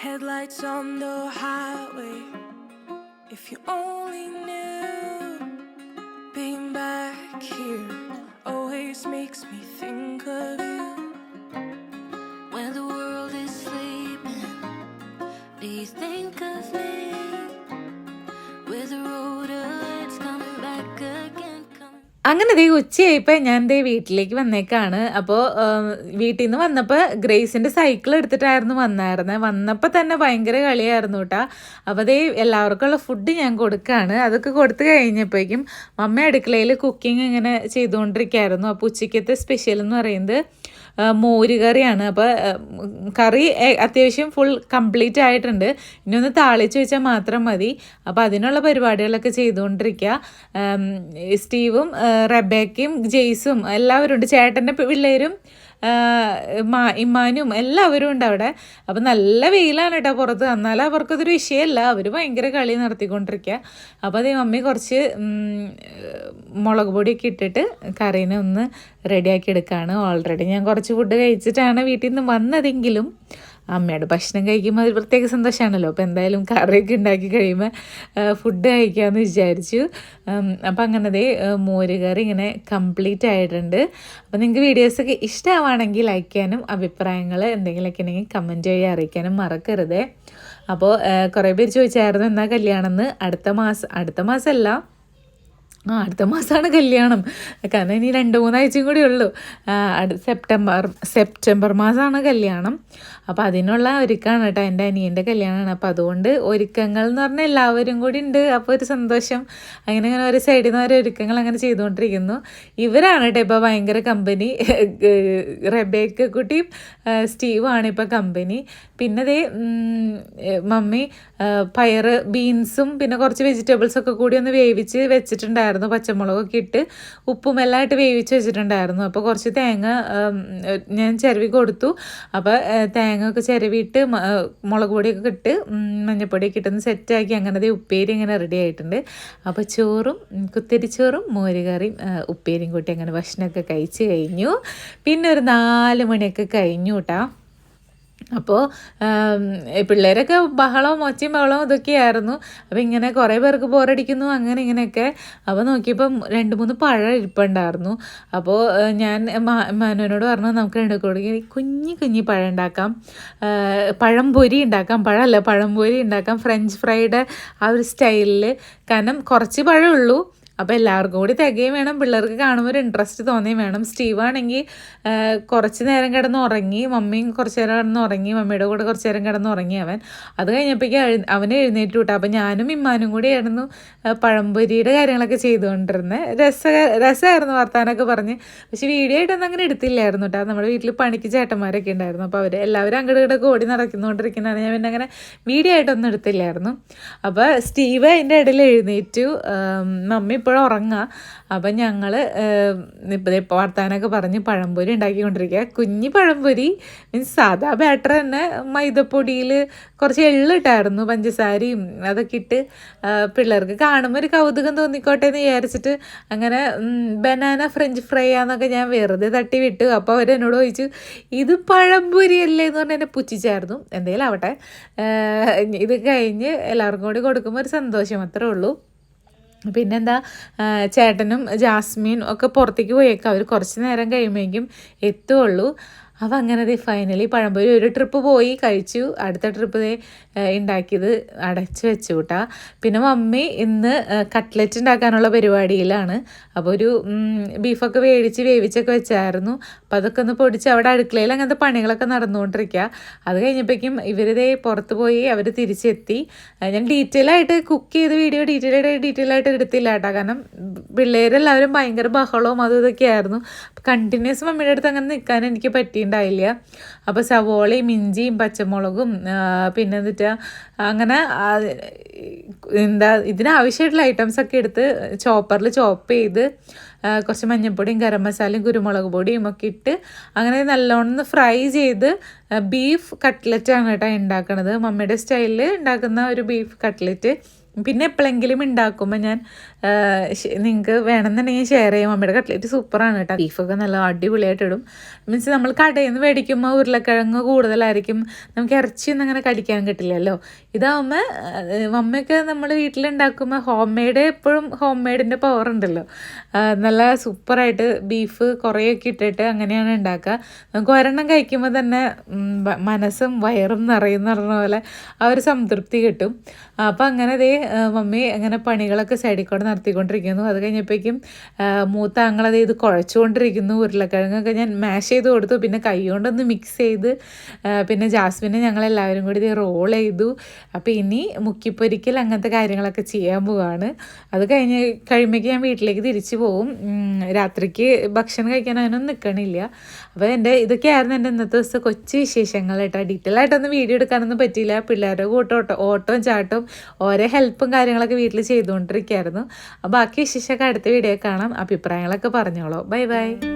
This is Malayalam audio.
Headlights on the highway. If you only knew, being back here always makes me think of അങ്ങനെ ദേ ഉച്ചയായിപ്പോൾ ഞാൻ ദേ വീട്ടിലേക്ക് വന്നേക്കാണ്. അപ്പോൾ വീട്ടിൽ നിന്ന് വന്നപ്പോൾ ഗ്രേസിന്റെ സൈക്കിൾ എടുത്തിട്ടായിരുന്നു വന്നായിരുന്നത് വന്നപ്പോൾ തന്നെ ഭയങ്കര കളിയായിരുന്നു കേട്ടോ അപ്പോൾ ദേ എല്ലാവർക്കുള്ള ഫുഡ് ഞാൻ കൊടുക്കുകയാണ് അതൊക്കെ കൊടുത്തു കഴിഞ്ഞപ്പോഴേക്കും മമ്മ അടുക്കളയിൽ കുക്കിംഗ് ഇങ്ങനെ ചെയ്തുകൊണ്ടിരിക്കുകയായിരുന്നു അപ്പോൾ ഉച്ചയ്ക്കത്തെ സ്പെഷ്യൽ എന്ന് പറയുന്നത് മോര് കറിയാണ്. അപ്പോൾ കറി അത്യാവശ്യം ഫുൾ കംപ്ലീറ്റ് ആയിട്ടുണ്ട്. ഇനി ഒന്ന് താളിച്ച് വെച്ചാൽ മാത്രം മതി. അപ്പോൾ അതിനുള്ള പരിപാടികളൊക്കെ ചെയ്തുകൊണ്ടിരിക്കുക സ്റ്റീവും റബേക്കയും ജെയ്സും എല്ലാവരും ഉണ്ട് ചേട്ടന്റെ പിള്ളേരും ഇമ്മാനും എല്ലാവരും ഉണ്ട് അവിടെ. അപ്പം നല്ല വെയിലാണ് കേട്ടോ പുറത്ത്. എന്നാലും അവർക്കതൊരു വിഷയമല്ല. അവർ ഭയങ്കര കളി നടത്തിക്കൊണ്ടിരിക്കുക അപ്പോൾ അതേ മമ്മി കുറച്ച് മുളക് പൊടിയൊക്കെ ഇട്ടിട്ട് കറീനെ ഒന്ന് റെഡിയാക്കി എടുക്കുകയാണ് ഓൾറെഡി ഞാൻ കുറച്ച് ഫുഡ് കഴിച്ചിട്ടാണ് വീട്ടിൽ നിന്ന് വന്നതെങ്കിലും അമ്മയുടെ ഭക്ഷണം കഴിക്കുമ്പോൾ ഒരു പ്രത്യേക സന്തോഷമാണല്ലോ. അപ്പോൾ എന്തായാലും കറിയൊക്കെ ഉണ്ടാക്കി കഴിയുമ്പോൾ ഫുഡ് കഴിക്കാമെന്ന് വിചാരിച്ചു. അപ്പോൾ അങ്ങനത്തെ മോര് കറി ഇങ്ങനെ കംപ്ലീറ്റ് ആയിട്ടുണ്ട്. അപ്പോൾ നിങ്ങൾക്ക് വീഡിയോസൊക്കെ ഇഷ്ടമാണെങ്കിൽ ലൈക്ക് ചെയ്യാനും അഭിപ്രായങ്ങൾ എന്തെങ്കിലുമൊക്കെ ഉണ്ടെങ്കിൽ കമന്റ് ചെയ്യാൻ അറിയിക്കാനും മറക്കരുത്. അപ്പോൾ കുറേ പേര് ചോദിച്ചായിരുന്നു എന്നാൽ കല്യാണം എന്ന് അടുത്ത മാസം അടുത്ത മാസമല്ല? ആ അടുത്ത മാസമാണ് കല്യാണം. കാരണം ഇനി രണ്ട് മൂന്നാഴ്ചയും കൂടി ഉള്ളൂ. ആ, അടു സെപ്റ്റംബർ സെപ്റ്റംബർ മാസമാണ് കല്യാണം. അപ്പോൾ അതിനുള്ള ഒരുക്കമാണ് കേട്ടോ എന്റെ അനിയന്റെ കല്യാണമാണ്. അപ്പോൾ അതുകൊണ്ട് ഒരുക്കങ്ങൾ എന്ന് പറഞ്ഞാൽ എല്ലാവരും കൂടി ഉണ്ട്. അപ്പോൾ ഒരു സന്തോഷം. അങ്ങനെ അങ്ങനെ ഒരു സൈഡിൽ നിന്ന് ഓരോ ഒരുക്കങ്ങൾ അങ്ങനെ ചെയ്തുകൊണ്ടിരിക്കുന്നു. ഇവരാണ് കേട്ടോ ഇപ്പോൾ ഭയങ്കര കമ്പനി റബേക്ക കുട്ടിയും സ്റ്റീവാണ് ഇപ്പോൾ കമ്പനി പിന്നെ ദേ മമ്മി പയർ ബീൻസും പിന്നെ കുറച്ച് വെജിറ്റബിൾസ് ഒക്കെ കൂടി ഒന്ന് വേവിച്ച് വെച്ചിട്ടുണ്ടായിരുന്നു. പച്ചമുളകൊക്കെ ഇട്ട് ഉപ്പും എല്ലാം ഇട്ട് വേവിച്ച് വെച്ചിട്ടുണ്ടായിരുന്നു. അപ്പോൾ കുറച്ച് തേങ്ങ ഞാൻ ചിരവി കൊടുത്തു. അപ്പോൾ തേങ്ങ ഒക്കെ ചിരവിയിട്ട് മുളക് പൊടിയൊക്കെ ഇട്ട് മഞ്ഞപ്പൊടിയൊക്കെ ഇട്ടൊന്ന് സെറ്റാക്കി അങ്ങനെ ദേ ഉപ്പേരി ഇങ്ങനെ റെഡി ആയിട്ടുണ്ട്. അപ്പോൾ ചോറും കുത്തരിച്ചോറും മോരുകറിയും ഉപ്പേരിയും കൂട്ടി അങ്ങനെ ഭക്ഷണമൊക്കെ കഴിച്ച് കഴിഞ്ഞു. പിന്നെ ഒരു നാല് മണിയൊക്കെ കഴിഞ്ഞു കേട്ടോ അപ്പോൾ പിള്ളേരൊക്കെ ബഹളവും ഒച്ചയും ബഹളവും ഇതൊക്കെയായിരുന്നു. അപ്പോൾ ഇങ്ങനെ കുറേ പേർക്ക് ബോറടിക്കുന്നു അങ്ങനെ ഇങ്ങനെയൊക്കെ. അപ്പോൾ നോക്കിയപ്പം രണ്ട് മൂന്ന് പഴം ഇരിപ്പുണ്ടായിരുന്നു. അപ്പോൾ ഞാൻ മനുവിനോട് പറഞ്ഞു നമുക്ക് രണ്ട് കൂടി കുഞ്ഞി കുഞ്ഞി പഴം ഉണ്ടാക്കാം. പഴംപൊരി പഴം പൊരി ഉണ്ടാക്കാം. പഴമല്ല പഴം പൊരി ഉണ്ടാക്കാം. ഫ്രഞ്ച് ഫ്രൈഡ് ആ ഒരു സ്റ്റൈലിൽ കാരണം കുറച്ച് പഴമേ ഉള്ളൂ. അപ്പോൾ എല്ലാവർക്കും കൂടി തികയും വേണം. പിള്ളേർക്ക് കാണുമ്പോൾ ഒരു ഇൻട്രസ്റ്റ് തോന്നുകയും വേണം. സ്റ്റീവ് ആണെങ്കിൽ കുറച്ച് നേരം കിടന്ന് ഉറങ്ങി മമ്മിയും കുറച്ച് നേരം കിടന്ന് ഉറങ്ങി മമ്മിയുടെ കൂടെ കുറച്ച് നേരം കിടന്ന് ഉറങ്ങി അവൻ. അത് കഴിഞ്ഞപ്പോഴേക്കും എഴു അവനെ എഴുന്നേറ്റ് വിട്ടു. അപ്പോൾ ഞാനും ഇമ്മാനും കൂടി ആയിരുന്നു പഴംപൊരിയുടെ കാര്യങ്ങളൊക്കെ ചെയ്തുകൊണ്ടിരുന്നത് രസ രസമായിരുന്നു വർത്താനൊക്കെ പറഞ്ഞ്. പക്ഷേ വീഡിയോ ആയിട്ടൊന്നും അങ്ങനെ എടുത്തില്ലായിരുന്നു കേട്ടോ. നമ്മുടെ വീട്ടിൽ പണിക്ക് ചേട്ടന്മാരൊക്കെ ഉണ്ടായിരുന്നു. അപ്പോൾ അവർ എല്ലാവരും അങ്ങോട്ട് ഓടി നടക്കുന്നുകൊണ്ടിരിക്കുന്നതാണ് ഞാൻ പിന്നെ അങ്ങനെ വീഡിയോ ആയിട്ടൊന്നും എടുത്തില്ലായിരുന്നു. അപ്പോൾ സ്റ്റീവ് അതിന്റെ ഇടയിൽ എഴുന്നേറ്റു. മമ്മി ഇപ്പോഴും ഉറങ്ങുക അപ്പം ഞങ്ങൾ ഇപ്പം ഇപ്പോൾ വർത്താനൊക്കെ പറഞ്ഞ് പഴംപൊരി ഉണ്ടാക്കിക്കൊണ്ടിരിക്കുക കുഞ്ഞി പഴംപൊരി മീൻസ് സാധാ ബാറ്റർ തന്നെ മൈദപ്പൊടിയിൽ കുറച്ച് എള്ളിട്ടായിരുന്നു പഞ്ചസാരയും അതൊക്കെ ഇട്ട്. പിള്ളേർക്ക് കാണുമ്പോൾ ഒരു കൗതുകം തോന്നിക്കോട്ടെ എന്ന് വിചാരിച്ചിട്ട് അങ്ങനെ ബനാന ഫ്രഞ്ച് ഫ്രൈ ആന്നൊക്കെ ഞാൻ വെറുതെ തട്ടി വിട്ടു. അപ്പോൾ അവരെന്നോട് ചോദിച്ചു ഇത് പഴംപൊരി അല്ലേ? എന്ന് പറഞ്ഞ് എന്നെ പുച്ഛിച്ചായിരുന്നു. എന്തെങ്കിലും ആവട്ടെ. ഇത് കഴിഞ്ഞ് എല്ലാവർക്കും കൂടി കൊടുക്കുമ്പോൾ ഒരു സന്തോഷം അത്രേ ഉള്ളൂ. പിന്നെന്താ ചേട്ടനും ജാസ്മിൻ ഒക്കെ പുറത്തേക്ക് പോയേക്കാം. അവർ കുറച്ച് നേരം കഴിയുമ്പോഴേക്കും എത്തുള്ളൂ. അപ്പോൾ അങ്ങനെ ദേ ഫൈനലി പഴംപൊരി ഒരു ട്രിപ്പ് പോയി കഴിച്ചു. അടുത്ത ട്രിപ്പ് ഉണ്ടാക്കിയത് അടച്ച് വെച്ചു കൂട്ടാ പിന്നെ മമ്മി ഇന്ന് കട്ട്ലറ്റ് ഉണ്ടാക്കാനുള്ള പരിപാടിയിലാണ്. അപ്പോൾ ഒരു ബീഫൊക്കെ വേവിച്ച് വേവിച്ചൊക്കെ വെച്ചായിരുന്നു. അപ്പോൾ അതൊക്കെ ഒന്ന് പൊടിച്ച് അവിടെ അടുക്കളയിൽ അങ്ങനത്തെ പണികളൊക്കെ നടന്നുകൊണ്ടിരിക്കുക അത് കഴിഞ്ഞപ്പോഴേക്കും ഇവരിതേ പുറത്ത് പോയി അവർ തിരിച്ചെത്തി. ഞാൻ ഡീറ്റെയിൽ ആയിട്ട് കുക്ക് ചെയ്ത വീഡിയോ ഡീറ്റെയിൽ ആയിട്ട് ഡീറ്റെയിൽ ആയിട്ട് എടുത്തില്ല കേട്ടോ കാരണം പിള്ളേരെല്ലാവരും ഭയങ്കര ബഹളവും അതും ഇതൊക്കെ ആയിരുന്നു. കണ്ടിന്യൂസ് മമ്മിയുടെ അടുത്ത് അങ്ങനെ നിൽക്കാൻ എനിക്ക് പറ്റിയിട്ടുണ്ടായില്ല അപ്പോൾ സവോളയും ഇഞ്ചിയും പച്ചമുളകും പിന്നെ എന്നിട്ട് അങ്ങനെ എന്താ ഇതിനാവശ്യമായിട്ടുള്ള ഐറ്റംസ് ഒക്കെ എടുത്ത് ചോപ്പറിൽ ചോപ്പ് ചെയ്ത് കുറച്ച് മഞ്ഞൾപ്പൊടിയും ഗരം മസാലയും കുരുമുളക് പൊടിയും ഒക്കെ ഇട്ട് അങ്ങനെ നല്ലോണം ഫ്രൈ ചെയ്ത് ബീഫ് കട്ട്ലറ്റാണ് കേട്ടോ ഉണ്ടാക്കണത്. മമ്മിയുടെ സ്റ്റൈലിൽ ഉണ്ടാക്കുന്ന ഒരു ബീഫ് കട്ട്ലറ്റ് പിന്നെ എപ്പോഴെങ്കിലും ഉണ്ടാക്കുമ്പോൾ ഞാൻ നിങ്ങൾക്ക് വേണമെന്നുണ്ടെങ്കിൽ ഷെയർ ചെയ്യും. അമ്മയുടെ കട്ട്ലേറ്റ് സൂപ്പറാണ് കേട്ടോ ബീഫൊക്കെ നല്ല അടിപൊളിയായിട്ട് ഇടും. മീൻസ് നമ്മൾ കടയിൽ നിന്ന് മേടിക്കുമ്പോൾ ഉരുളക്കിഴങ്ങ് കൂടുതലായിരിക്കും. നമുക്ക് ഇറച്ചിയൊന്നും അങ്ങനെ കടിക്കാൻ കിട്ടില്ലല്ലോ. ഇതാവുമ്പോൾ മമ്മയൊക്കെ നമ്മൾ വീട്ടിലുണ്ടാക്കുമ്പോൾ ഹോം മെയ്ഡ് എപ്പോഴും ഹോം മെയ്ഡിന്റെ പവർ ഉണ്ടല്ലോ. നല്ല സൂപ്പറായിട്ട് ബീഫ് കുറേയൊക്കെ ഇട്ടിട്ട് അങ്ങനെയാണ് ഉണ്ടാക്കുക നമുക്ക് ഒരെണ്ണം കഴിക്കുമ്പോൾ തന്നെ മനസ്സും വയറും നിറയും എന്ന് പറഞ്ഞ പോലെ ആ ഒരു സംതൃപ്തി കിട്ടും. അപ്പോൾ അങ്ങനെ ആ, മമ്മി അങ്ങനെ പണികളൊക്കെ സൈഡിൽ കൂടെ നടത്തിക്കൊണ്ടിരിക്കുന്നു. അത് കഴിഞ്ഞപ്പോഴേക്കും മൂത്ത അങ്ങളത് ഇത് കുഴച്ചുകൊണ്ടിരിക്കുന്നു. ഉരുളക്കിഴങ്ങൊക്കെ ഞാൻ മാഷ് ചെയ്ത് കൊടുത്തു. പിന്നെ കൈ കൊണ്ടൊന്ന് മിക്സ് ചെയ്ത് പിന്നെ ജാസ്മിനെ ഞങ്ങളെല്ലാവരും കൂടി ഇത് റോൾ ചെയ്തു. അപ്പോൾ ഇനി മുക്കിപ്പൊരിക്കൽ അങ്ങനത്തെ കാര്യങ്ങളൊക്കെ ചെയ്യാൻ പോവാണ്. അത് കഴിഞ്ഞ് കഴിയുമ്പോഴേക്ക് ഞാൻ വീട്ടിലേക്ക് തിരിച്ചു പോവും. രാത്രിക്ക് ഭക്ഷണം കഴിക്കാൻ അതിനൊന്നും നിൽക്കണില്ല അപ്പോൾ എന്റെ ഇതൊക്കെയായിരുന്നു എന്റെ ഇന്നത്തെ ദിവസത്തെ കൊച്ചു വിശേഷങ്ങൾ കേട്ടോ. ഡീറ്റെയിൽ ആയിട്ടൊന്നും വീഡിയോ എടുക്കാനൊന്നും പറ്റിയില്ല. പിള്ളേരുടെ കൂട്ടം ഓട്ടോ ഓട്ടവും ചാട്ടവും ഓരോ ഹെൽപ്പും കാര്യങ്ങളൊക്കെ വീട്ടിൽ ചെയ്തുകൊണ്ടിരിക്കുകയായിരുന്നു അപ്പോൾ ബാക്കി വിശേഷമൊക്കെ അടുത്ത വീഡിയോ കാണാം. അഭിപ്രായങ്ങളൊക്കെ പറഞ്ഞോളൂ. Bye bye.